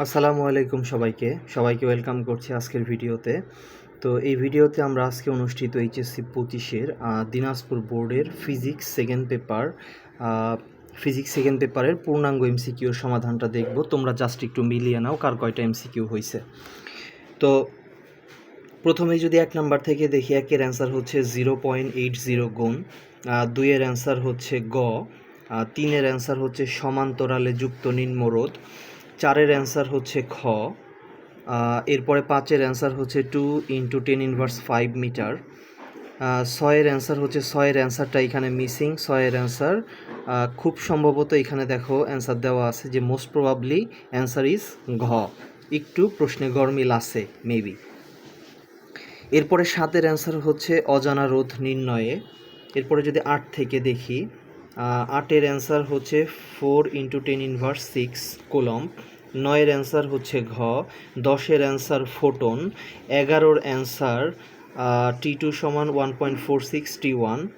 আসসালামু আলাইকুম সবাইকে। সবাইকে ওয়েলকাম করছি আজকের ভিডিওতে। তো এই ভিডিওতে আমরা আজকে অনুষ্ঠিত এইচএসসি পঁচিশের দিনাজপুর বোর্ডের physics second paper physics second পেপারের পূর্ণাঙ্গ এমসিকিউর সমাধানটা দেখব। তোমরা জাস্ট একটু মিলিয়ে নাও কার কয়টা এমসিকিউ হয়েছে তো প্রথমে যদি এক নাম্বার থেকে দেখি, একের অ্যান্সার হচ্ছে জিরো পয়েন্ট এইট জিরো গুণ দুইয়ের অ্যান্সার হচ্ছে গ তিনের অ্যান্সার হচ্ছে সমান্তরালে যুক্ত নিম্নরোধ। চারের অ্যান্সার হচ্ছে খ এরপরে পাঁচের অ্যান্সার হচ্ছে two into ten inverse five metre ছয়ের অ্যান্সার হচ্ছে, ছয়ের অ্যান্সারটা এখানে মিসিং, ছয়ের অ্যান্সার খুব সম্ভবত এখানে দেখো অ্যান্সার দেওয়া আছে যে মোস্ট প্রবাবলি অ্যান্সার ইজ ঘ, একটু প্রশ্নে গরমিল আছে মেবি এরপরে সাতের অ্যান্সার হচ্ছে অজানা রোধ নির্ণয়ে, এরপরে যদি আট থেকে দেখি আটের অ্যান্সার হচ্ছে four into ten inverse six coulomb নয়ের অ্যান্সার হচ্ছে ঘ, দশের অ্যান্সার ফোটন এগারোর অ্যান্সার টি টু সমান one point four six T one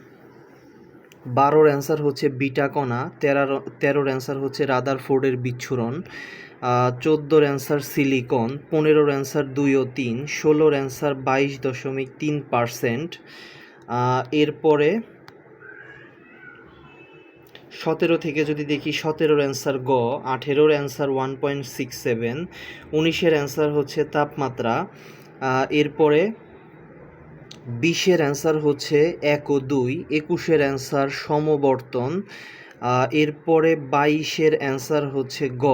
বারোর অ্যান্সার হচ্ছে বিটা তেরোর তেরোর অ্যান্সার হচ্ছে রাদার ফোর্ডের বিচ্ছুরণ চোদ্দোর অ্যান্সার সিলিকন পনেরোর অ্যান্সার দুই ও তিন, ষোলোর অ্যান্সার বাইশ দশমিক তিন পারসেন্ট এরপরে সতেরো থেকে যদি দেখি সতেরোর অ্যান্সার গ, আঠেরোর answer one point six seven উনিশের অ্যান্সার হচ্ছে তাপমাত্রা এরপরে বিশের অ্যান্সার হচ্ছে এক ও দুই, একুশের অ্যান্সার সমবর্তন এরপরে বাইশের অ্যান্সার হচ্ছে গ,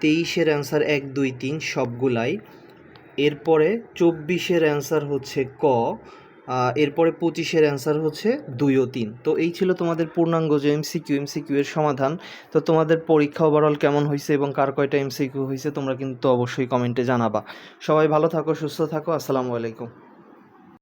তেইশের অ্যান্সার এক, দুই, তিন সবগুলাই, এরপরে চব্বিশের অ্যান্সার হচ্ছে ক এরপরে পঁচিশের অ্যান্সার হচ্ছে দুই ও তিন। তো এই ছিল তোমাদের পূর্ণাঙ্গ যে এমসিকিউ এমসিকিউ এর সমাধান। তো তোমাদের পরীক্ষা ওভারঅল কেমন হয়েছে এবং কার কয়টা এমসিকিউ হয়েছে তোমরা কিন্তু অবশ্যই কমেন্টে জানাবা। সবাই ভালো থাকো, সুস্থ থাকো, আসসালামু আলাইকুম।